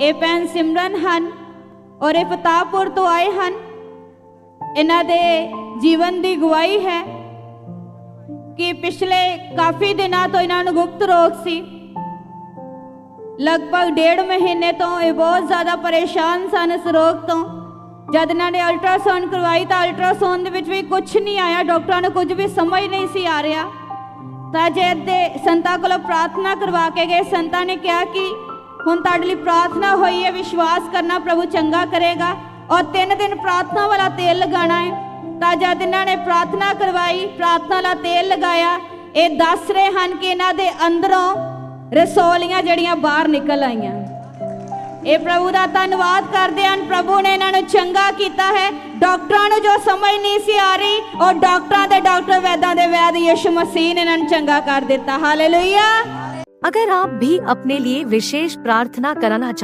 ਇਹ ਭੈਣ ਸਿਮਰਨ ਹਨ ਔਰ ਇਹ ਪਤਾਪੁਰ ਤੋਂ ਆਏ ਹਨ। ਇਹਨਾਂ ਦੇ ਜੀਵਨ ਦੀ ਗਵਾਹੀ ਹੈ ਕਿ ਪਿਛਲੇ ਕਾਫੀ ਦਿਨਾਂ ਤੋਂ ਇਹਨਾਂ ਨੂੰ ਗੁਪਤ ਰੋਗ ਸੀ। ਲਗਭਗ ਡੇਢ ਮਹੀਨੇ ਤੋਂ ਇਹ ਬਹੁਤ ਜ਼ਿਆਦਾ ਪਰੇਸ਼ਾਨ ਸਨ ਇਸ ਰੋਗ ਤੋਂ। ਜਦ ਇਹਨਾਂ ਨੇ ਅਲਟਰਾਸਾਊਂਡ ਕਰਵਾਈ ਤਾਂ ਅਲਟਰਾਸਾਊਂਡ ਦੇ ਵਿੱਚ ਵੀ ਕੁਝ ਨਹੀਂ ਆਇਆ, ਡਾਕਟਰਾਂ ਨੂੰ ਕੁਝ ਵੀ ਸਮਝ ਨਹੀਂ ਸੀ ਆ ਰਿਹਾ। ਤਾਂ ਜੇ ਦੇ ਸੰਤਾਂ ਕੋਲੋਂ ਪ੍ਰਾਰਥਨਾ ਕਰਵਾ ਕੇ ਗਏ, ਸੰਤਾਂ ਨੇ ਕਿਹਾ ਕਿ ਹੁਣ ਤੁਹਾਡੇ ਲਈ ਪ੍ਰਾਰਥਨਾ ਹੋਈ ਹੈ, ਵਿਸ਼ਵਾਸ ਕਰਨਾ ਪ੍ਰਭੂ ਚੰਗਾ ਕਰੇਗਾ ਔਰ ਤਿੰਨ ਦਿਨ ਪ੍ਰਾਰਥਨਾ ਵਾਲਾ ਤੇਲ ਲਗਾਉਣਾ ਹੈ। ਤਾਂ ਜਦ ਇਹਨਾਂ ਨੇ ਪ੍ਰਾਰਥਨਾ ਕਰਵਾਈ, ਪ੍ਰਾਰਥਨਾ ਵਾਲਾ ਤੇਲ ਲਗਾਇਆ। ਇਹ ਦੱਸ ਰਹੇ ਹਨ ਕਿ ਇਹਨਾਂ ਦੇ ਅੰਦਰੋਂ ਰਸੌਲੀਆਂ ਜਿਹੜੀਆਂ ਬਾਹਰ ਨਿਕਲ ਆਈਆਂ। ਇਹ ਪ੍ਰਭੂ ਦਾ ਧੰਨਵਾਦ ਕਰਦੇ ਹਨ। ਪ੍ਰਭੂ ਨੇ ਇਹਨਾਂ ਨੂੰ ਚੰਗਾ ਕੀਤਾ ਹੈ। ਡਾਕਟਰਾਂ ਨੂੰ ਜੋ ਸਮਝ ਨਹੀਂ ਸੀ ਆ ਰਹੀ, ਉਹ ਡਾਕਟਰਾਂ ਦੇ ਡਾਕਟਰ ਵੈਦਾਂ ਦੇ ਵੈਦ ਯਿਸੂ ਮਸੀਹ ਨੇ ਇਹਨਾਂ ਨੂੰ ਚੰਗਾ ਕਰ ਦਿੱਤਾ। ਹਾਲੇਲੂਇਆ अगर आप भी अपने लिए विशेष प्रार्थना कराना